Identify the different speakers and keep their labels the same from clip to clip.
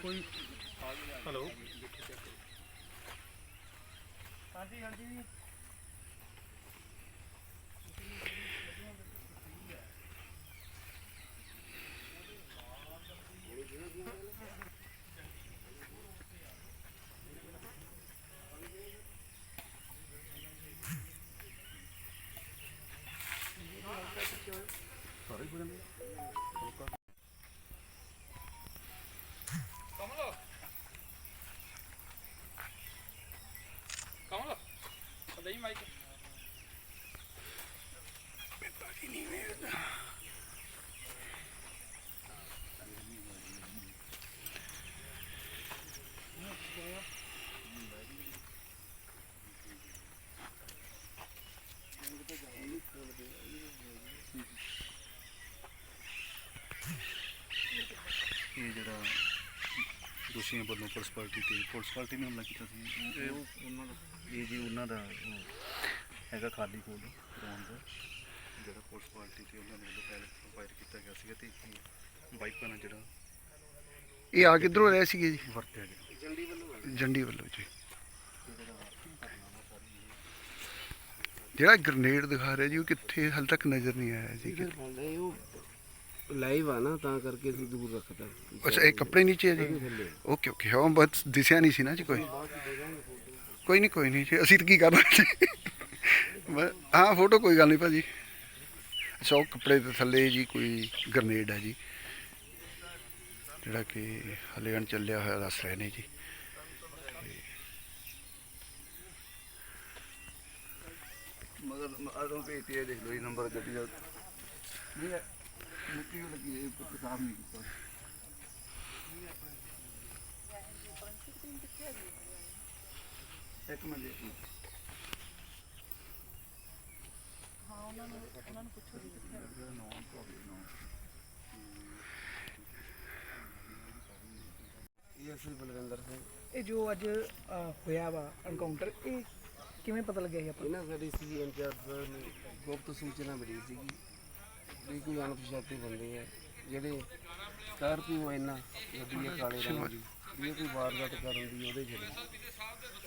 Speaker 1: ਕੋਈ ਹੈਲੋ
Speaker 2: ਹਾਂਜੀ ਹਾਂਜੀ।
Speaker 3: ਦੋਸ਼ੀਆਂ ਵੱਲੋਂ ਪੁਲਿਸ ਪਾਰਟੀ ਤੇ ਪੁਲਿਸ ਪਾਰਟੀ ਨੇ ਹਮਲਾ ਕੀਤਾ ਸੀ। ਇਹ ਉਹਨਾਂ ਦਾ ਇਹ ਜੀ ਉਹਨਾਂ ਦਾ ਉਹ ਹੈਗਾ ਖਾਲੀ ਕੋਲ ਗਰਾਊਂਡ ਦਾ। ਜਿਹੜਾ ਪੁਲਿਸ ਪਾਰਟੀ ਤੇ ਉਹਨਾਂ ਨੇ ਵੱਲੋਂ ਫਾਇਰ ਫਾਇਰ ਕੀਤਾ ਗਿਆ ਸੀਗਾ ਤੇ ਇਹ ਬਾਈਕ ਨਾਲ ਜਿਹੜਾ
Speaker 4: ਇਹ ਆ ਕਿੱਧਰੋਂ ਰਹੇ ਸੀਗੇ ਜੀ?
Speaker 3: ਵਰਤਿਆ ਗਿਆ।
Speaker 4: ਜੰਡੀ ਵੱਲੋਂ ਜੀ। ਜਿਹੜਾ ਗ੍ਰਨੇਡ ਦਿਖਾ ਰਿਹਾ ਜੀ ਉਹ ਕਿੱਥੇ ਹਾਲ ਤੱਕ ਨਜ਼ਰ ਨਹੀਂ ਆਇਆ ਜੀ।
Speaker 2: ਬੰਦੇ ਉਹ ਲਾਈਵ ਆ ਨਾ ਤਾਂ ਕਰਕੇ ਅਸੀਂ ਦੂਰ ਰੱਖਦਾ
Speaker 4: ਅੱਛਾ ਇਹ ਕੱਪੜੇ ਨੀਚੇ ਹੈ ਜੀ? ਓਕੇ ਓਕੇ ਹਾਂ ਬਸ ਦਿਸਿਆ ਨਹੀਂ ਸੀ ਨਾ ਜੀ ਕੋਈ। ਕੋਈ ਨਹੀਂ ਕੋਈ ਨਹੀਂ ਜੀ ਅਸੀਂ ਤਾਂ ਕੀ ਕਰਨਾ ਜੀ? ਹਾਂ ਫੋਟੋ ਕੋਈ ਗੱਲ ਨਹੀਂ ਭਾਜੀ। ਅੱਛਾ ਉਹ ਕੱਪੜੇ ਦੇ ਥੱਲੇ ਜੀ ਕੋਈ ਗ੍ਰਨੇਡ ਹੈ ਜੀ। ਜਿਹੜਾ ਕਿ ਹਲੇ ਅਣ ਚੱਲਿਆ ਹੋਇਆ ਦੱਸ ਰਹੇ ਨੇ ਜੀ।
Speaker 3: ਮਗਰ ਆਦੋਂ ਭੇਜਤੀ ਇਹ ਦੇਖ ਲਓ ਇਹ ਨੰਬਰ ਗੱਡੀ ਦਾ। ਨਹੀਂ ਲੱਗੀ ਇਹ ਕੰਮ ਨਹੀਂ ਕੀਤਾ। ਇੱਕ ਮਿੰਟ ਜੀ
Speaker 2: ਇਹ ਅਸੀਂ ਬਲਵਿੰਦਰ ਸਿੰਘ।
Speaker 5: ਇਹ ਜੋ ਅੱਜ ਹੋਇਆ ਵਾ ਐਨਕਾਊਂਟਰ ਇਹ ਕਿਵੇਂ ਪਤਾ ਲੱਗਿਆ ਸੀ ਆਪਾਂ ਨੂੰ?
Speaker 2: ਇਹਨਾਂ ਸਾਡੀ ਸੀ ਇੰਚਾਰਜ ਨੂੰ ਗੁਪਤ ਸੂਚਨਾ ਮਿਲੀ ਸੀਗੀ। ਵੀ ਕੋਈ ਅਣਪਛਾਤੇ ਬੰਦੇ ਆ ਜਿਹੜੇ ਸਕਾਰਪੀਓ ਇਹਨਾਂ ਗੱਡੀ ਆ ਕਾਲੇ ਰੰਗ ਦੀ ਵੀ ਇਹ ਕੋਈ ਵਾਰਦਾਤ ਕਰਨ ਦੀ ਉਹਦੇ ਜਿਹੜੇ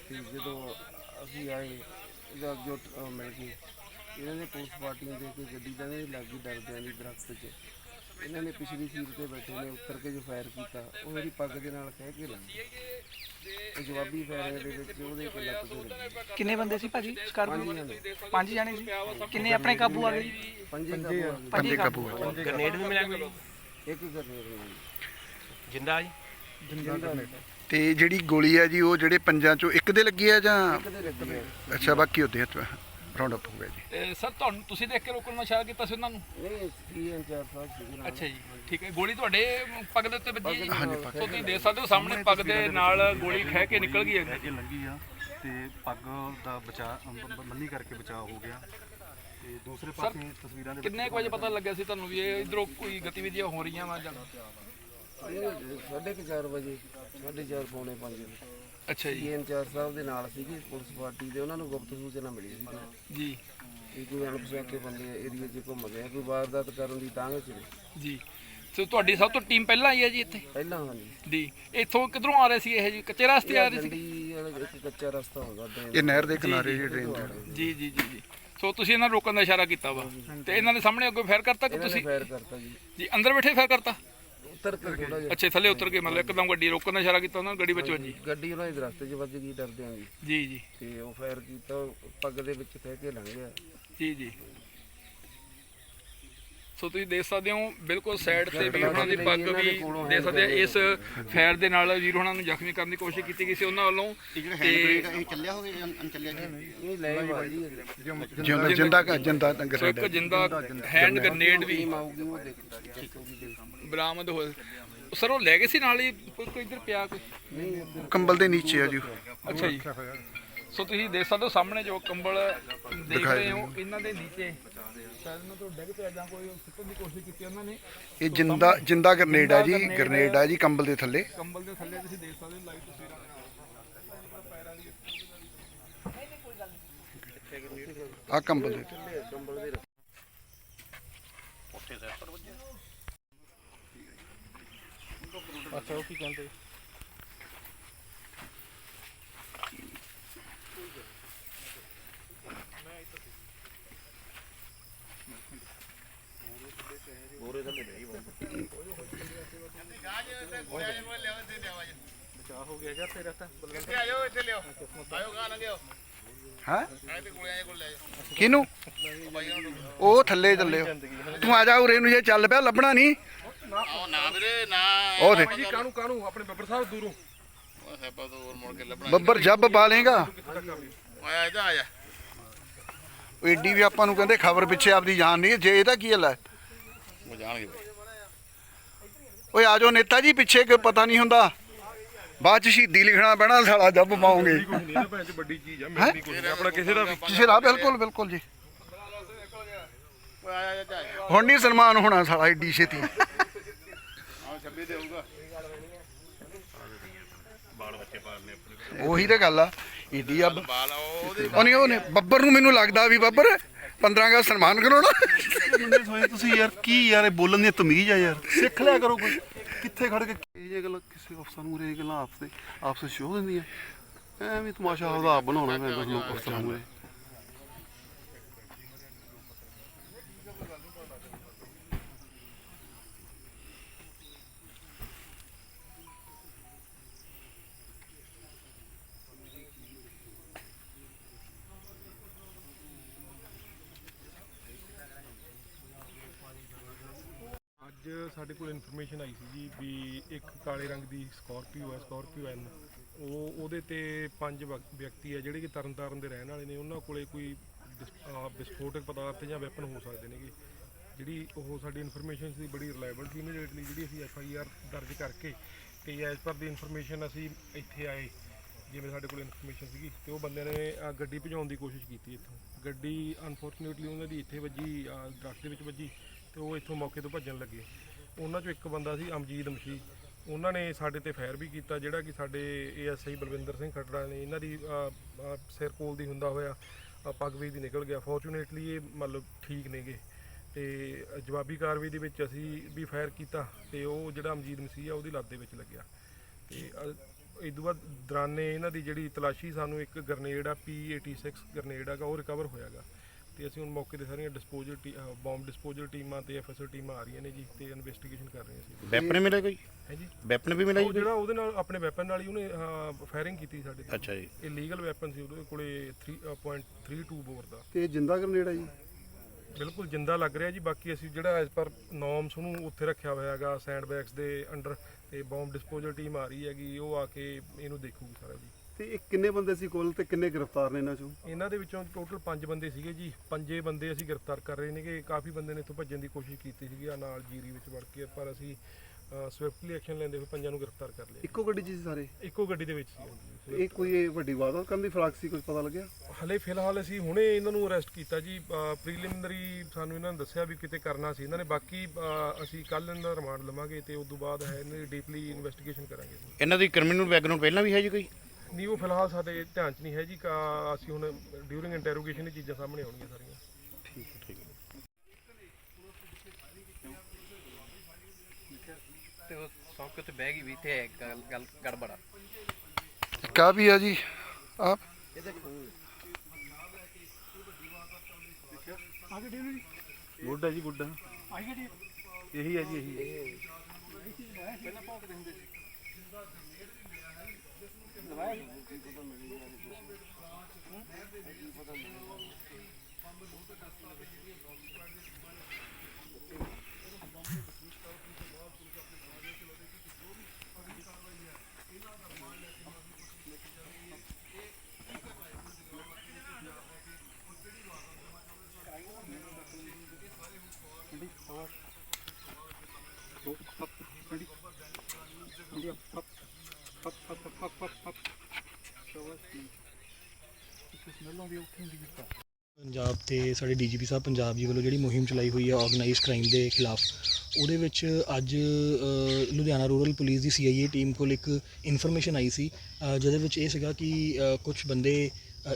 Speaker 2: ਤੇ ਜਦੋਂ ਅਸੀਂ ਆਏ ਇਹਦਾ ਜੋ ਅਹ ਮਿਲ ਗਈ ਇਹਨਾਂ ਨੇ ਪੁਲਿਸ ਪਾਰਟੀਆਂ ਦੇ ਕੇ ਗੱਡੀ ਦਾ ਨੇ ਲੱਗੀ ਡਰਦਿਆਂ ਦੀ ਦਰਖਤ 'ਚ। ਇਹਨਾਂ ਨੇ ਪਿਛਲੀ ਸੀਟ ਤੇ ਬੈਠੇ ਨੇ ਉੱਤਰ ਕੇ ਜੋ ਫਾਇਰ ਕੀਤਾ ਉਹ ਮੇਰੀ ਪੱਗ ਦੇ ਨਾਲ ਕਹਿ ਕੇ ਲੰਘ ਜਵਾਬੀ ਫਾਇਰ ਦੇ ਵਿੱਚ ਉਹਦੇ ਤੇ ਲੱਗੀ
Speaker 5: ਕਿੰਨੇ ਬੰਦੇ ਸੀ ਭਾਜੀ?
Speaker 2: ਪੰਜ
Speaker 5: ਸਕਾਰਪੀਓ ਪੰਜ ਜਾਣੇ ਸੀ? ਕਿੰਨੇ ਆਪਣੇ ਕਾਬੂ ਆ ਗਏ? ਜੀ?
Speaker 2: ਪੰਜੇ ਕਾਬੂ ਆ ਗਏ।
Speaker 4: ਪੰਜੇ ਹੈ
Speaker 6: ਗ੍ਰਨੇਡ ਵੀ ਮਿਲਿਆ ਕੋਈ?
Speaker 2: ਇੱਕ ਗਰਨੇਡ ਮਿਲੀ
Speaker 6: ਜਿੰਦਾ ਜੀ?
Speaker 2: ਜਿੰਦਾ
Speaker 4: ਤੇ ਜਿਹੜੀ ਗੋਲੀ ਹੈ ਜੀ ਉਹ ਜਿਹੜੇ ਪੰਜਾਂ ਚੋਂ ਇੱਕ ਦੇ ਲੱਗੀ ਹੈ ਜਾਂ?
Speaker 2: ਹੈ
Speaker 4: ਅੱਛਾ ਬਾਕੀ ਉਹਦੇ ਹੱਥ ਰਾਉਂਡ ਅਪ ਹੋ ਗਿਆ ਜੀ
Speaker 1: ਸਰ ਤੁਹਾਨੂੰ ਤੁਸੀਂ ਦੇਖ ਕੇ ਰੋਕਣ ਦਾ ਇਸ਼ਾਰਾ ਕੀਤਾ ਸੀ ਉਹਨਾਂ ਨੂੰ?
Speaker 2: ਨਹੀਂ ਸੀ ਇੰਚਾਰਜ ਸਾਹਿਬ ਨਾਲ
Speaker 1: ਅੱਛਾ ਜੀ ਠੀਕ ਹੈ। ਗੋਲੀ ਤੁਹਾਡੇ ਪੱਗ ਦੇ ਉੱਤੇ ਵੱਜੀ ਹੈ ਜੀ?
Speaker 4: ਹਾਂਜੀ,
Speaker 1: ਸੋ ਤੁਸੀਂ ਦੇਖ ਸਕਦੇ ਹੋ ਸਾਹਮਣੇ ਪੱਗ ਦੇ ਨਾਲ ਗੋਲੀ ਖਹਿ ਕੇ ਨਿਕਲ ਗਈ ਹੈ।
Speaker 3: ਇਹ ਲੰਗੀ ਆ ਤੇ ਪੱਗ ਦਾ ਬਚਾ ਮੰਨੀ ਕਰਕੇ ਬਚਾ ਹੋ ਗਿਆ। ਤੇ ਦੂਸਰੇ ਪਾਸੇ ਤਸਵੀਰਾਂ ਦੇ ਵਿੱਚ
Speaker 1: ਕਿੰਨੇ ਕੁ ਵਜੇ ਪਤਾ ਲੱਗਿਆ ਸੀ ਤੁਹਾਨੂੰ ਵੀ ਇਹ ਇਧਰੋਂ ਕੋਈ ਗਤੀਵਿਧੀਆਂ ਹੋ ਰਹੀਆਂ ਵਾ ਜਾਂ
Speaker 2: ਇਹ ਸਾਢੇ ਕੁ ਚਾਰ ਵਜੇ ਸਾਢੇ ਚਾਰ ਪੌਣੇ ਪੰਜ ਵਜੇ।
Speaker 1: ਅੱਛਾ ਜੀ।
Speaker 2: ਸੀ ਇੰਚਾਰਜ ਸਾਹਿਬ ਦੇ ਨਾਲ ਸੀਗੇ ਪੁਲਿਸ ਪਾਰਟੀ ਦੇ ਉਹਨਾਂ ਨੂੰ ਗੁਪਤ ਸੂਚਨਾ ਮਿਲੀ ਸੀ।
Speaker 1: ਜੀ।
Speaker 2: ਕਿ ਕੋਈ ਅਣਪਛਾਤੇ ਬੰਦੇ ਏਰੀਆ 'ਚ ਘੁੰਮਦੇ ਆ ਕੋਈ ਵਾਰਦਾਤ ਕਰਨ ਦੀ ਤਾਂਘ 'ਚ ਨੇ।
Speaker 1: ਜੀ। ਸੋ ਤੁਹਾਡੀ ਸਭ ਤੋਂ ਟੀਮ ਪਹਿਲਾਂ ਆਈ ਹੈ ਜੀ ਇੱਥੇ?
Speaker 2: ਪਹਿਲਾਂ ਹਾਂਜੀ।
Speaker 1: ਜੀ। ਇੱਥੋਂ ਕਿਧਰੋਂ ਆ ਰਹੇ ਸੀ ਇਹ ਜੀ? ਕੱਚੇ ਰਸਤੇ ਆ ਰਹੇ ਸੀ?
Speaker 2: ਜੰਡੀ ਵਾਲਾ ਇੱਕ ਕੱਚਾ ਰਸਤਾ ਹੁੰਦਾ ਡਰੇਨ।
Speaker 4: ਇਹ ਨਹਿਰ ਦੇ ਕਿਨਾਰੇ ਜੀ। ਟ੍ਰੇਨ ਦੇ
Speaker 1: ਜੀ ਜੀ ਜੀ ਜੀ। ਸੋ ਤੁਸੀਂ ਇਹਨਾਂ ਨੂੰ ਰੋਕਣ ਦਾ ਇਸ਼ਾਰਾ ਕੀਤਾ ਵਾ। ਤੇ ਇਹਨਾਂ ਦੇ ਸਾਹਮਣੇ ਅੱਗੇ ਫਾਇਰ ਕਰਤਾ ਕਿ
Speaker 2: ਇਹਨਾਂ ਨੇ
Speaker 1: ਤੁਸੀਂ?
Speaker 2: ਫਾਇਰ ਕਰਤਾ ਜੀ।
Speaker 1: ਜੀ ਅੰਦਰ ਬੈਠੇ ਫਾਇਰ ਕਰਤਾ?
Speaker 2: ਉੱਤਰ ਕੇ ਥੋੜਾ ਜਿਹਾ।
Speaker 1: ਅੱਛਾ ਥੱਲੇ ਉਤਰ ਕੇ ਮਤਲਬ ਇੱਕਦਮ ਗੱਡੀ ਰੋਕਣ ਦਾ ਇਸ਼ਾਰਾ ਕੀਤਾ ਉਹਨਾਂ ਨੇ ਗੱਡੀ ਵਿੱਚ ਵੱਜੀ?
Speaker 2: ਗੱਡੀ ਉਹਨਾਂ ਦੀ ਦਰਖਤ 'ਚ ਵੱਜ ਗਈ ਡਰਦੇ ਆਂ ਜੀ
Speaker 1: ਜੀ। ਜੀ
Speaker 2: ਤੇ ਉਹ ਫਾਇਰ ਕੀਤਾ ਪੱਗ ਦੇ ਵਿੱਚ ਕਹਿ ਕੇ ਲੰਘ ਗਿਆ
Speaker 1: ਜੀ ਜੀ। ਸੋ ਤੁਸੀਂ ਦੇਖ ਸਕਦੇ ਹੋ ਬਿਲਕੁਲ ਸਾਈਡ ਤੇ ਵੀ ਉਹਨਾਂ ਦੀ ਪੱਗ ਵੀ ਦੇਖ ਸਕਦੇ ਆ ਇਸ ਫਾਇਰ ਦੇ ਨਾਲ ਵੀਰ ਉਹਨਾਂ ਨੂੰ ਜ਼ਖਮੀ ਕਰਨ ਦੀ ਕੋਸ਼ਿਸ਼ ਕੀਤੀ ਗਈ ਸੀ ਉਹਨਾਂ ਵੱਲੋਂ ਤੇ
Speaker 2: ਨਹੀਂ ਲੈ ਭਾਜੀ
Speaker 4: ਜਿੰਦਾ ਜਿੰਦਾ ਕਾ ਜਿੰਦਾ
Speaker 1: ਸੋ ਇੱਕ ਜਿੰਦਾ ਹੈਂਡ ਗ੍ਰਨੇਡ ਵੀ ਬਰਾਮਦ ਹੋਏ ਸਰ ਉਹ ਲੈ ਗਏ ਸੀ ਨਾਲ ਹੀ? ਕੋਈ ਇੱਧਰ ਪਿਆ ਕੋਈ?
Speaker 4: ਕੰਬਲ ਦੇ ਨੀਚੇ ਆ ਜੀ।
Speaker 1: ਅੱਛਾ ਜੀ। ਸੋ ਤੁਸੀਂ ਦੇਖ ਸਕਦੇ ਹੋ ਸਾਹਮਣੇ ਜੋ ਕੰਬਲ ਦੇਖ ਰਹੇ ਹੋ ਇਹਨਾਂ ਦੇ ਨੀਚੇ। ਸ਼ਾਇਦ ਇਹਨਾਂ ਤੋਂ ਡਿੱਗ ਪਿਆ ਜਾਂ ਕੋਈ ਸੁੱਟਣ ਦੀ ਕੋਸ਼ਿਸ਼ ਕੀਤੀ ਉਹਨਾਂ ਨੇ।
Speaker 4: ਇਹ ਜਿੰਦਾ ਜਿੰਦਾ ਗ੍ਰਨੇਡ ਆ ਜੀ ਗ੍ਰਨੇਡ ਆ ਜੀ ਕੰਬਲ ਦੇ ਥੱਲੇ।
Speaker 1: ਕੰਬਲ ਦੇ ਥੱਲੇ ਤੁਸੀਂ ਦੇਖ ਸਕਦੇ ਹੋ ਲਾਈਵ ਤਸਵੀਰਾਂ
Speaker 4: ਆ ਕੰਬਲ ਦੇ।
Speaker 2: ਕੰਬਲ ਦੇ
Speaker 6: ਅੱਛਾ ਉਹ ਕੀ ਕਹਿੰਦੇ?
Speaker 4: ਹਾਂ ਕਿਨੂੰ ਉਹ ਥੱਲੇ ਚੱਲਿਓ ਤੂੰ ਆ ਜਾ ਉਰੇ ਨੂੰ ਜੇ ਚੱਲ ਪਿਆ ਲੱਭਣਾ ਨਹੀਂ।
Speaker 7: ਨਾ ਵੀਰੇ ਨਾ।
Speaker 4: ਉਹ ਦੇ
Speaker 6: ਜੀ ਕਾਨੂੰ ਕਾਨੂੰ ਆਪਣੇ ਬੱਬਰ ਸਾਹਿਬ ਦੂਰੋਂ।
Speaker 7: ਸੈਪਾ ਤੋਂ ਹੋਰ ਮੁੜ ਕੇ ਲੱਭਣਾ
Speaker 4: ਬੱਬਰ ਜੱਬ ਪਾ ਲੇਗਾ
Speaker 7: ਆਇਆ ਜਾ। ਆਇਆ
Speaker 4: ਉਹ ਏਡੀ ਵੀ ਆਪਾਂ ਨੂੰ ਕਹਿੰਦੇ ਖਬਰ ਪਿੱਛੇ ਆਪਦੀ ਜਾਨ ਨਹੀਂ। ਜੇ ਇਹਦਾ ਕੀ ਹੱਲ ਹੈ?
Speaker 7: ਉਹ ਜਾਣਗੇ।
Speaker 4: ਓਏ ਆਜੋ ਨੇਤਾ ਜੀ ਪਿੱਛੇ ਕਿ ਪਤਾ ਨਹੀਂ ਹੁੰਦਾ। ਬਾਅਦ ਚ ਸ਼ਹੀਦੀ ਲਿਖਣਾ ਪੈਣਾ ਸਾਲਾ ਜੱਬ ਪਾਉਂਗੇ।
Speaker 6: ਵੱਡੀ ਚੀਜ਼ ਆ
Speaker 4: ਹੈ?
Speaker 6: ਆਪਣਾ ਕਿਸੇ ਦਾ
Speaker 4: ਕਿਸੇ ਦਾ ਬਿਲਕੁਲ ਬਿਲਕੁਲ ਜੀ। ਹੁਣ ਨਹੀਂ ਸਨਮਾਨ ਹੋਣਾ ਸਾਲਾ ਏਡੀ ਛੇਤੀ।
Speaker 7: ਆ 26 ਤੇ ਹੋਊਗਾ
Speaker 4: ਉਹੀ ਤੇ ਗੱਲ ਆ ਏਡੀ ਆ ਉਹ ਨਹੀਂ ਉਹਨੇ ਬੱਬਰ ਨੂੰ ਮੈਨੂੰ ਲੱਗਦਾ ਵੀ ਬੱਬਰ 15 ਅਗਸਤ ਸਨਮਾਨ ਕਰਾਉਣਾ।
Speaker 3: ਤੁਸੀਂ ਯਾਰ ਕੀ ਯਾਰ ਇਹ ਬੋਲਣ ਦੀ ਤਮੀਜ਼ ਆ ਯਾਰ। ਸਿੱਖ ਲਿਆ ਕਰੋ ਕੋਈ। ਕਿੱਥੇ ਖੜ ਕੇ ਇਹ ਜੇ ਗੱਲਾਂ ਕਿਸੇ ਅਫਸਰ ਨੂੰ ਰੇ ਗੱਲਾਂ ਆਪਸ ਤੇ ਆਪਸ ਸ਼ੋਅ ਦਿੰਦੀਆਂ ਐਵੇਂ ਤਮਾਸ਼ਾ ਉਹਦਾ ਆਪ ਬਣਾਉਣਾ ਪੈਂਦਾ ਲੋਕ ਅਫਸਰਾਂ ਮੂਰੇ
Speaker 8: ਅੱਜ ਸਾਡੇ ਕੋਲ ਇਨਫੋਰਮੇਸ਼ਨ ਆਈ ਸੀ ਜੀ ਵੀ ਇੱਕ ਕਾਲੇ ਰੰਗ ਦੀ ਸਕਾਰਪੀਓ ਹੈ ਸਕਾਰਪੀਓ ਐਨ ਉਹ ਉਹਦੇ ਤੇ ਪੰਜ ਵਕ- ਵਿਅਕਤੀ ਹੈ ਜਿਹੜੇ ਕਿ ਤਰਨਤਾਰਨ ਦੇ ਰਹਿਣ ਵਾਲੇ ਨੇ। ਉਹਨਾਂ ਕੋਲੇ ਕੋਈ ਵਿਸ- ਅਹ ਵਿਸਫੋਟਕ ਪਦਾਰਥ ਜਾਂ ਵੈਪਨ ਹੋ ਸਕਦੇ ਨੇਗੇ। ਜਿਹੜੀ ਉਹ ਸਾਡੀ ਇਨਫੋਰਮੇਸ਼ਨ ਸੀ, ਬੜੀ ਰਿਲਾਇਬਲ ਸੀ। ਇਮੀਡੀਏਟਲੀ ਜਿਹੜੀ ਅਸੀਂ ਐਫ ਆਈ ਆਰ ਦਰਜ ਕਰਕੇ ਤੇ ਐਜ਼ ਪਰ ਦੀ ਇਨਫੋਰਮੇਸ਼ਨ ਅਸੀਂ ਇੱਥੇ ਆਏ, ਜਿਵੇਂ ਸਾਡੇ ਕੋਲ ਇਨਫੋਰਮੇਸ਼ਨ ਸੀਗੀ ਤੇ ਉਹ ਬੰਦਿਆਂ ਨੇ ਆਹ ਗੱਡੀ ਭਜਾਉਣ ਦੀ ਕੋਸ਼ਿਸ਼ ਕੀਤੀ ਇੱਥੋਂ। ਗੱਡੀ ਅਨਫੋਰਚੂਨੇਟਲੀ ਉਹਨਾਂ ਦੀ ਇੱਥੇ ਵੱਜੀ ਆਹ ਦਰਖਤ ਦੇ ਵਿੱਚ ਵੱਜੀ ਤੇ ਉਹ ਇੱਥੋਂ ਮੌਕੇ ਤੋਂ ਭੱਜਣ ਲੱਗੇ। ਉਹਨਾਂ ਚੋਂ ਇੱਕ ਬੰਦਾ ਸੀ ਅਮਜੀਦ ਮਸੀਹ ਉਹਨਾਂ ਨੇ ਸਾਡੇ ਤੇ ਫਾਇਰ ਵੀ ਕੀਤਾ, ਜਿਹੜਾ ਕਿ ਸਾਡੇ ਏਐਸਆਈ ਬਲਵਿੰਦਰ ਸਿੰਘ ਖੱਟੜਾ ਨੇ। ਇਹਨਾਂ ਦੀ ਸਿਰ ਕੋਲ ਦੀ ਹੁੰਦਾ ਹੋਇਆ ਪੱਗ ਵੀ ਦੀ ਨਿਕਲ ਗਿਆ। ਫੋਰਚੂਨੇਟਲੀ ਇਹ ਮਤਲਬ ਠੀਕ ਨੇਗੇ। ਤੇ ਜਵਾਬੀ ਕਾਰਵਾਈ ਦੇ ਵਿੱਚ ਅਸੀਂ ਵੀ ਫਾਇਰ ਕੀਤਾ ਤੇ ਉਹ ਜਿਹੜਾ ਅਮਜੀਦ ਮਸੀਹ ਆ, ਉਹਦੀ ਲੱਤ ਦੇ ਵਿੱਚ ਲੱਗਿਆ। ਤੇ ਇਸ ਤੋਂ ਬਾਅਦ ਦੌਰਾਨੇ ਇਹਨਾਂ ਦੀ ਜਿਹੜੀ ਤਲਾਸ਼ੀ ਸਾਨੂੰ ਇੱਕ ਗਰਨੇਡ ਆ P86 ਗਰਨੇਡ ਹੈਗਾ ਉਹ ਰਿਕਵਰ ਹੋਇਆਗਾ। ਤੇ ਅਸੀਂ ਹੁਣ ਮੌਕੇ ਤੇ ਸਾਰੀਆਂ ਡਿਸਪੋਜ਼ਲ ਬੰਬ ਡਿਸਪੋਜ਼ਲ ਟੀਮਾਂ ਤੇ ਐਫਐਸਓ ਟੀਮਾਂ ਆ ਰਹੀਆਂ ਨੇ ਜੀ ਤੇ ਇਨਵੈਸਟੀਗੇਸ਼ਨ ਕਰ ਰਹੀਆਂ ਸੀ
Speaker 9: ਵੈਪਨ ਮਿਲਿਆ ਕੋਈ?
Speaker 8: ਹੈ ਜੀ।
Speaker 9: ਵੈਪਨ ਵੀ ਮਿਲਿਆ
Speaker 8: ਉਹ ਜਿਹੜਾ ਉਹਦੇ ਨਾਲ ਆਪਣੇ ਵੈਪਨ ਨਾਲ ਹੀ ਉਹਨੇ ਫਾਇਰਿੰਗ ਕੀਤੀ ਸਾਡੇ ਤੇ।
Speaker 9: ਅੱਛਾ ਜੀ।
Speaker 8: ਇਹ ਲੀਗਲ ਵੈਪਨ ਸੀ ਉਹਦੇ ਕੋਲੇ 3.32 ਬੋਰ ਦਾ।
Speaker 2: ਤੇ ਇਹ ਜਿੰਦਾ ਗ੍ਰਨੇਡ ਆ ਜੀ?
Speaker 8: ਬਿਲਕੁਲ ਜਿੰਦਾ ਲੱਗ ਰਿਹਾ ਜੀ ਬਾਕੀ ਅਸੀਂ ਜਿਹੜਾ ਐਸ ਪਰ ਨੋਰਮਸ ਉਹਨੂੰ ਉੱਥੇ ਰੱਖਿਆ ਹੋਇਆ ਹੈਗਾ ਸੈਂਡ ਬੈਗਸ ਦੇ ਅੰਡਰ ਤੇ ਬੰਬ ਡਿਸਪੋਜ਼ਲ ਟੀਮ ਆ ਰਹੀ ਹੈਗੀ ਉਹ ਆ ਕੇ ਇਹਨੂੰ ਦੇਖੂਗੀ ਸਾਰਾ ਜੀ।
Speaker 2: ਤੇ ਇਹ ਕਿੰਨੇ ਬੰਦੇ ਸੀ ਕੋਲ ਤੇ ਕਿੰਨੇ ਗ੍ਰਿਫਤਾਰ ਨੇ ਇਹਨਾਂ ਚੋਂ?
Speaker 8: ਇਹਨਾਂ ਦੇ ਵਿੱਚੋਂ ਟੋਟਲ 5 ਬੰਦੇ ਸੀਗੇ ਜੀ। ਪੰਜੇ ਬੰਦੇ ਅਸੀਂ ਗ੍ਰਿਫਤਾਰ ਕਰ ਰਹੇ ਨੇਗੇ। ਕਾਫੀ ਬੰਦੇ ਨੇ ਇੱਥੋਂ ਭੱਜਣ ਦੀ ਕੋਸ਼ਿਸ਼ ਕੀਤੀ ਸੀਗੀ ਆ ਨਾਲ ਜੀਰੀ ਵਿੱਚ ਵੜ ਕੇ ਪਰ ਅਸੀਂ ਸਵਿਫਟਲੀ ਐਕਸ਼ਨ ਲੈਂਦੇ ਹੋਏ ਪੰਜਾਂ ਨੂੰ ਗ੍ਰਿਫਤਾਰ ਕਰ ਲਿਆ।
Speaker 2: ਇੱਕੋ ਗੱਡੀ 'ਚ ਸੀ ਸਾਰੇ?
Speaker 8: ਇੱਕੋ ਗੱਡੀ ਦੇ ਵਿੱਚ ਸੀ
Speaker 2: ਇਹ ਕੋਈ ਇਹ ਵੱਡੀ ਵਾਰਦਾਤ ਕਰਨ ਦੀ ਫਰਾਕ ਸੀ ਕੁਝ ਪਤਾ ਲੱਗਿਆ?
Speaker 8: ਹਲੇ ਫਿਲਹਾਲ ਅਸੀਂ ਹੁਣੇ ਇਹਨਾਂ ਨੂੰ ਅਰੈਸਟ ਕੀਤਾ ਜੀ। ਪ੍ਰੀਲਿਮਿਨਰੀ ਸਾਨੂੰ ਇਹਨਾਂ ਨੇ ਦੱਸਿਆ ਵੀ ਕਿਤੇ ਕਰਨਾ ਸੀ। ਇਹਨਾਂ ਨੇ ਬਾਕੀ ਅਸੀਂ ਕੱਲ ਇਹਨਾਂ ਦਾ ਰਿਮਾਂਡ ਲਵਾਂਗੇ ਤੇ ਉਸ ਤੋਂ ਬਾਅਦ ਹੈ ਇਹਨਾਂ ਦੀ ਡੀਪਲੀ ਇਨਵੈਸਟੀਗੇਸ਼ਨ ਕਰਾਂਗੇ।
Speaker 9: ਇਹਨਾਂ ਦੀ ਕ੍ਰਿਮੀਨਲ ਬੈਕਗ੍ਰਾਉਂਡ ਪਹਿਲਾਂ ਵੀ ਹੈ ਜੀ ਕੋਈ?
Speaker 8: ਨਹੀਂ ਉਹ ਫਿਲਹਾਲ ਸਾਡੇ ਧਿਆਨ 'ਚ ਨਹੀਂ ਹੈ ਜੀ ਕਾ- ਅਸੀਂ ਹੁਣ ਡਿਊਰਿੰਗ ਇੰਟਰੋਗੇਸ਼ਨ ਇਹ ਚੀਜ਼ਾਂ ਸਾਹਮਣੇ ਆਉਣਗੀਆਂ ਸਾਰੀਆਂ।
Speaker 6: ਤੇ ਉਹ ਸੌਕ ਤੇ ਬਹਿ ਗਈ ਵੀ ਤੇ ਗੱਲ ਗੱਲ ਗੜਬੜਾ
Speaker 4: ਕਾ ਵੀ ਆ ਜੀ? ਆਪ?
Speaker 3: ਗੁੱਡ ਹੈ ਜੀ ਗੁੱਡ ਇਹੀ ਹੈ ਜੀ ਇਹੀ ਲਵਾਇਆ?
Speaker 10: ਪੰਜਾਬ ਤੇ ਸਾਡੇ ਡੀਜੀਪੀ ਸਾਹਿਬ ਪੰਜਾਬ ਜੀ ਵੱਲੋਂ ਜਿਹੜੀ ਮੁਹਿੰਮ ਚਲਾਈ ਹੋਈ ਹੈ ਆਰਗੇਨਾਈਜ਼ਡ ਕ੍ਰਾਈਮ ਦੇ ਖਿਲਾਫ ਉਹਦੇ ਵਿੱਚ ਅੱਜ ਲੁਧਿਆਣਾ ਰੂਰਲ ਪੁਲਿਸ ਦੀ ਸੀਆਈਏ ਟੀਮ ਕੋਲ ਇੱਕ ਇਨਫੋਰਮੇਸ਼ਨ ਆਈ ਸੀ ਜਿਹਦੇ ਵਿੱਚ ਇਹ ਸੀਗਾ ਕਿ ਕੁਝ ਬੰਦੇ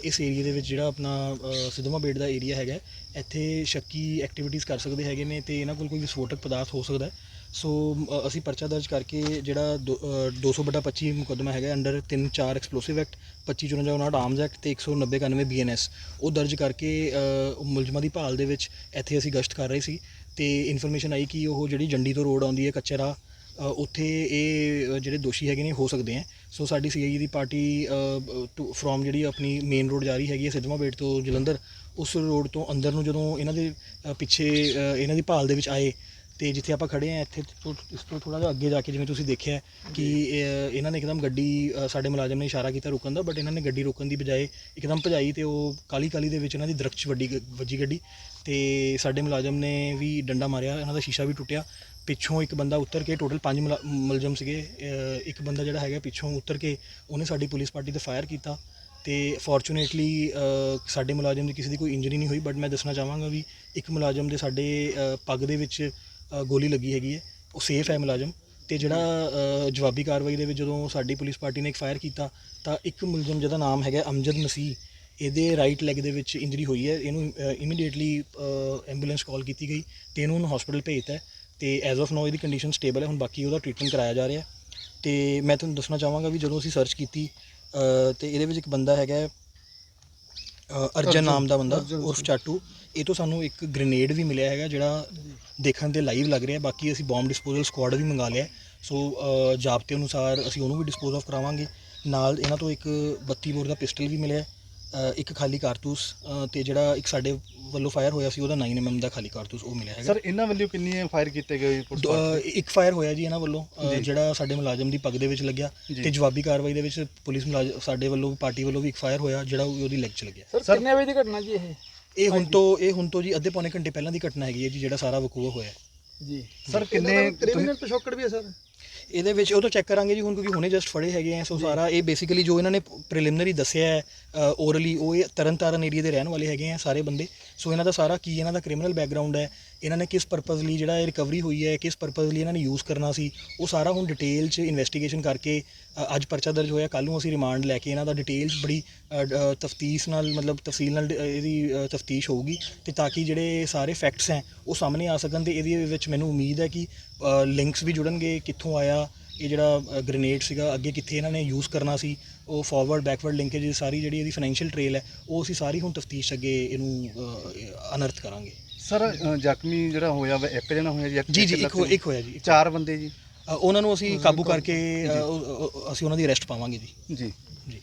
Speaker 10: ਇਸ ਏਰੀਆ ਦੇ ਵਿੱਚ ਜਿਹੜਾ ਆਪਣਾ ਅ, ਸਿੱਧਵਾਂ ਬੇਟ ਦਾ ਏਰੀਆ ਹੈਗਾ ਇੱਥੇ ਸ਼ੱਕੀ ਐਕਟੀਵਿਟੀਜ਼ ਕਰ ਸਕਦੇ ਹੈਗੇ ਨੇ ਤੇ ਇਹਨਾਂ ਕੋਲ ਕੋਈ ਵਿਸਫੋਟਕ ਪਦਾਰਥ ਹੋ ਸਕਦਾ ਹੈ। ਸੋ ਅ, ਅਸੀਂ ਪਰਚਾ ਦਰਜ ਕਰਕੇ ਜਿਹੜਾ ਦੋ- ਅ, 200 ਬਟਾ 25 ਮੁਕੱਦਮਾ ਹੈਗਾ under 3 4 explosive act 25 54 59 arms act ਤੇ 190 91 ਬੀਐਨਐਸ ਉਹ ਦਰਜ ਕਰਕੇ ਅ, ਮੁਲਜ਼ਮਾਂ ਦੀ ਭਾਲ ਦੇ ਵਿੱਚ ਇੱਥੇ ਅਸੀਂ ਗਸ਼ਤ ਕਰ ਰਹੇ ਸੀ ਤੇ ਇਨਫੋਰਮੇਸ਼ਨ ਆਈ ਕਿ ਉਹ ਜਿਹੜੀ ਜੰਡੀ ਤੋਂ ਰੋਡ ਆਉਂਦੀ ਹੈ ਕੱਚੇ ਰਾਹ ਅ, ਉੱਥੇ ਇਹ ਅ, ਜਿਹੜੇ ਦੋਸ਼ੀ ਹੈਗੇ ਨੇ ਹੋ ਸਕਦੇ ਹੈ। ਸੋ ਸਾਡੀ ਸੀਆਈਏ ਦੀ ਪਾਰਟੀ ਫਰੋਮ ਜਿਹੜੀ ਆਪਣੀ ਮੇਨ ਰੋਡ ਜਾ ਰਹੀ ਹੈਗੀ ਹੈ ਸਿੱਧਵਾਂ ਬੇਟ ਤੋਂ ਜਲੰਧਰ ਉਸ ਰੋਡ ਤੋਂ ਅੰਦਰ ਨੂੰ ਜਦੋਂ ਇਹਨਾਂ ਦੇ ਅ, ਪਿੱਛੇ ਅ, ਇਹਨਾਂ ਦੀ ਭਾਲ ਦੇ ਵਿੱਚ ਆਏ ਤੇ ਜਿੱਥੇ ਆਪਾਂ ਖੜੇ ਆ ਇੱਥੇ ਤੋਂ ਇਸ ਤੋਂ ਥੋੜਾ ਜਿਹਾ ਅੱਗੇ ਜਾ ਕੇ ਜਿਵੇਂ ਤੁਸੀਂ ਦੇਖਿਆ ਕਿ ਇਹਨਾਂ ਨੇ ਇੱਕਦਮ ਗੱਡੀ ਅ, ਸਾਡੇ ਮੁਲਾਜ਼ਮ ਨੇ ਇਸ਼ਾਰਾ ਕੀਤਾ ਰੁਕਣ ਦਾ ਬਟ ਇਹਨਾਂ ਨੇ ਗੱਡੀ ਰੋਕਣ ਦੀ ਬਜਾਏ ਇੱਕਦਮ ਭਜਾਈ ਤੇ ਉਹ ਕਾਲੀ ਕਾਲੀ ਦੇ ਵਿੱਚ ਇਹਨਾਂ ਦੀ ਦਰਖਤ 'ਚ ਵੱਡੀ ਗ- ਵੱਜੀ ਗੱਡੀ ਤੇ ਸਾਡੇ ਮੁਲਾਜ਼ਮ ਨੇ ਵੀ ਡੰਡਾ ਮਾਰਿਆ ਇਹਨਾਂ ਦਾ ਸ਼ੀਸ਼ਾ ਵੀ ਟੁੱਟਿਆ। ਪਿੱਛੋਂ ਇੱਕ ਬੰਦਾ ਉੱਤਰ ਕੇ ਟੋਟਲ ਪੰਜ ਮੁਲਾ- ਮੁਲਜ਼ਮ ਸੀਗੇ ਅ, ਇੱਕ ਬੰਦਾ ਜਿਹੜਾ ਹੈਗਾ ਪਿੱਛੋਂ ਉੱਤਰ ਕੇ ਉਹਨੇ ਸਾਡੀ ਪੁਲਿਸ ਪਾਰਟੀ ਤੇ ਫਾਇਰ ਕੀਤਾ ਤੇ ਫੋਰਚੂਨੇਟਲੀ ਸਾਡੇ ਮੁਲਾਜ਼ਮ ਦੀ ਕਿਸੇ ਦੀ ਕੋਈ ਇੰਜਰੀ ਨਹੀਂ ਹੋਈ ਬਟ ਮੈਂ ਦੱਸਣਾ ਚਾਹਾਂਗਾ ਵੀ ਇੱਕ ਮੁਲਾਜ਼ਮ ਦੇ ਸਾਡੇ ਅ, ਪੱਗ ਦੇ ਵਿੱਚ ਗੋਲੀ ਲੱਗੀ ਹੈਗੀ ਹੈ। ਉਹ ਸੇਫ ਹੈ ਮੁਲਾਜ਼ਮ। ਤੇ ਜਿਹੜਾ ਅ, ਜਵਾਬੀ ਕਾਰਵਾਈ ਦੇ ਵਿੱਚ ਜਦੋਂ ਸਾਡੀ ਪੁਲਿਸ ਪਾਰਟੀ ਨੇ ਇੱਕ ਫਾਇਰ ਕੀਤਾ ਤਾਂ ਇੱਕ ਮੁਲਜ਼ਮ ਜਿਹਦਾ ਨਾਮ ਹੈਗਾ ਅਮਜਦ ਮਸੀਹ ਇਹਦੇ ਰਾਈਟ ਲੈਗ ਦੇ ਵਿੱਚ ਇੰਜਰੀ ਹੋਈ ਹੈ। ਇਹਨੂੰ ਇਮੀਡੀਏਟਲੀ ਐਂਬੂਲੈਂਸ ਕਾਲ ਕੀਤੀ ਗਈ ਤੇ ਇਹਨੂੰ ਹੁਣ ਹਸਪੀਟਲ ਭੇਜਤਾ ਹੈ। ਤੇ ਐਜ਼ ਆਫ ਨਾਓ ਇਹਦੀ ਕੰਡੀਸ਼ਨ ਸਟੇਬਲ ਹੈ। ਹੁਣ ਬਾਕੀ ਉਹਦਾ ਟ੍ਰੀਟਮੈਂਟ ਕਰਾਇਆ ਜਾ ਰਿਹਾ ਹੈ। ਤੇ ਮੈਂ ਤੁਹਾਨੂੰ ਦੱਸਣਾ ਚਾਹਾਂਗਾ ਵੀ ਜਦੋਂ ਅਸੀਂ ਸਰਚ ਕੀਤੀ ਅ, ਤੇ ਇਹਦੇ ਵਿੱਚ ਇੱਕ ਬੰਦਾ ਹੈਗਾ ਹੈ, ਅਰਜਨ ਨਾਮ ਦਾ ਬੰਦਾ ਉਰਫ ਚਾਟੂ। ਇਹ ਤੋਂ ਸਾਨੂੰ ਇੱਕ ਗ੍ਰੇਨੇਡ ਵੀ ਮਿਲਿਆ ਹੈਗਾ ਜਿਹੜਾ ਦੇਖਣ ਤੇ ਲਾਈਵ ਲੱਗ ਰਿਹਾ। ਬਾਕੀ ਅਸੀਂ ਬੰਬ ਡਿਸਪੋਜ਼ਲ ਸਕੁਆਡ ਵੀ ਮੰਗਾ ਲਿਆ। ਸੋ ਅ, ਜਾਬਤੇ ਅਨੁਸਾਰ ਅਸੀਂ ਉਹਨੂੰ ਵੀ ਡਿਸਪੋਜ਼ ਆਫ ਕਰਾਵਾਂਗੇ। ਨਾਲ ਇਹਨਾਂ ਤੋਂ ਇੱਕ 32 ਬੋਰ ਦਾ ਪਿਸਟਲ ਵੀ ਮਿਲਿਆ। ਇੱਕ ਖਾਲੀ ਕਾਰਤੂਸ ਅ, ਤੇ ਜਿਹੜਾ ਇੱਕ ਸਾਡੇ ਵੱਲੋਂ ਫਾਇਰ ਹੋਇਆ ਸੀ ਉਹਦਾ 9mm ਦਾ ਖਾਲੀ ਕਾਰਤੂਸ ਉਹ ਮਿਲਿਆ ਹੈਗਾ।
Speaker 9: ਸਰ ਇਹਨਾਂ ਵੱਲੋਂ ਕਿੰਨੀ ਫਾਇਰ ਕੀਤੇ ਗਏ ਪੁਲਿਸ
Speaker 10: ਦੋ- ਅ, ਇੱਕ ਫਾਇਰ ਹੋਇਆ ਜੀ ਇਹਨਾਂ ਵੱਲੋਂ ਅ, ਜਿਹੜਾ ਸਾਡੇ ਮੁਲਾਜ਼ਮ ਦੀ ਪੱਗ ਦੇ ਵਿੱਚ ਲੱਗਿਆ ਤੇ ਜਵਾਬੀ ਕਾਰਵਾਈ ਦੇ ਵਿੱਚ ਪੁਲਿਸ ਮੁਲਾਜ਼ਮ ਸਾਡੇ ਵੱਲੋਂ ਪਾਰਟੀ ਵੱਲੋਂ ਵੀ ਇੱਕ ਫਾਇਰ ਹੋਇਆ ਜਿਹੜਾ ਉਹਦੀ ਲੈਗ 'ਚ ਲੱਗਿਆ।
Speaker 5: ਸਰ ਕਿੰਨੇ ਵਜੇ ਦੀ ਘਟਨਾ ਜੀ ਇਹ?
Speaker 10: ਇਹ ਹੁਣ ਤੋਂ ਇਹ ਹੁਣ ਤੋਂ ਜੀ ਅੱਧੇ ਪੌਣੇ ਘੰਟੇ ਪਹਿਲਾਂ ਦੀ ਘਟਨਾ ਹੈਗੀ ਹੈ ਜੀ ਜਿਹੜਾ ਸਾਰਾ ਵਕੂਆ ਹੋਇਆ ਹੈ।
Speaker 5: ਜੀ।
Speaker 9: ਸਰ ਕਿੰਨੇ
Speaker 5: ਕ੍ਰਿਮੀਨਲ ਪਿਛੋਕੜ ਵੀ ਹੈ ਸਰ
Speaker 10: ਇਹਦੇ ਵਿੱਚ ਉਹ ਤੋਂ ਚੈੱਕ ਕਰਾਂਗੇ ਜੀ ਹੁਣ ਕਿਉਂਕਿ ਹੁਣੇ ਜਸਟ ਫੜੇ ਹੈਗੇ ਆ ਸੋ ਸਾਰਾ ਇਹ ਬੇਸਿਕਲੀ ਜੋ ਇਹਨਾਂ ਨੇ ਪ੍ਰੀਲਿਮਿਨਰੀ ਦੱਸਿਆ ਹੈ ਓਰਲੀ ਉਹ ਇਹ ਤਰਨਤਾਰਨ ਏਰੀਆ ਦੇ ਰਹਿਣ ਵਾਲੇ ਹੈਗੇ ਆ ਸਾਰੇ ਬੰਦੇ। ਸੋ ਇਹਨਾਂ ਦਾ ਸਾਰਾ ਕੀ ਇਹਨਾਂ ਦਾ ਕ੍ਰਿਮੀਨਲ ਬੈਕਗ੍ਰਾਉਂਡ ਹੈ ਇਹਨਾਂ ਨੇ ਕਿਸ ਪਰਪਸ ਲਈ ਜਿਹੜਾ ਇਹ ਰਿਕਵਰੀ ਹੋਈ ਹੈ ਕਿਸ ਪਰਪਸ ਲਈ ਇਹਨਾਂ ਨੇ ਯੂਜ਼ ਕਰਨਾ ਸੀ ਉਹ ਸਾਰਾ ਹੁਣ ਡਿਟੇਲ 'ਚ ਇਨਵੈਸਟੀਗੇਸ਼ਨ ਕਰਕੇ ਅ, ਅੱਜ ਪਰਚਾ ਦਰਜ ਹੋਇਆ ਕੱਲ ਨੂੰ ਅਸੀਂ ਰਿਮਾਂਡ ਲੈ ਕੇ ਇਹਨਾਂ ਦਾ ਡਿਟੇਲ 'ਚ ਬੜੀ ਤਫਤੀਸ਼ ਨਾਲ ਮਤਲਬ ਤਫਸੀਲ ਨਾਲ ਡ- ਇਹਦੀ ਤਫਤੀਸ਼ ਹੋਊਗੀ ਤੇ ਤਾਂ ਕਿ ਜਿਹੜੇ ਸਾਰੇ ਫੈਕਟਸ ਹੈ ਉਹ ਸਾਹਮਣੇ ਆ ਸਕਣ ਤੇ ਇਹਦੇ ਵਿੱਚ ਮੈਨੂੰ ਉਮੀਦ ਹੈ ਕਿ ਲਿੰਕਸ ਵੀ ਜੁੜਨਗੇ ਕਿੱਥੋਂ ਆਇਆ ਇਹ ਜਿਹੜਾ ਗ੍ਰੇਨੇਡ ਸੀਗਾ ਅੱਗੇ ਕਿੱਥੇ ਇਹਨਾਂ ਨੇ ਯੂਜ਼ ਕਰਨਾ ਸੀ ਉਹ ਫਾਰਵਰਡ ਬੈਕਵਰਡ ਲਿੰਕੇਜ ਸਾਰੀ ਜਿਹੜੀ ਇਹਦੀ ਫਾਈਨੈਂਸ਼ੀਅਲ ਟ੍ਰੇਲ ਹੈ ਉਹ ਅਸੀਂ ਸਾਰੀ ਹੁਣ ਤਫਤੀਸ਼ ਅੱਗੇ ਇਹਨੂੰ ਅਨਰਥ ਕਰਾਂਗੇ।
Speaker 9: ਸਰ ਜ਼ਖਮੀ ਜਿਹੜਾ ਹੋਇਆ ਵਾ ਇੱਕ ਜਣਾ ਹੋਇਆ ਜੀ
Speaker 10: ਜੀ ਜੀ ਇੱਕ ਹੋ- ਇੱਕ ਹੋਇਆ ਜੀ
Speaker 9: ਚਾਰ ਬੰਦੇ ਜੀ।
Speaker 10: ਅ, ਉਹਨਾਂ ਨੂੰ ਅਸੀਂ ਕਾਬੂ ਕਰਕੇ ਅ, ਉਹ- ਉਹ- ਅਸੀਂ ਉਹਨਾਂ ਦੀ ਅਰੈਸਟ ਪਾਵਾਂਗੇ ਜੀ।
Speaker 9: ਜੀ।
Speaker 10: ਜੀ।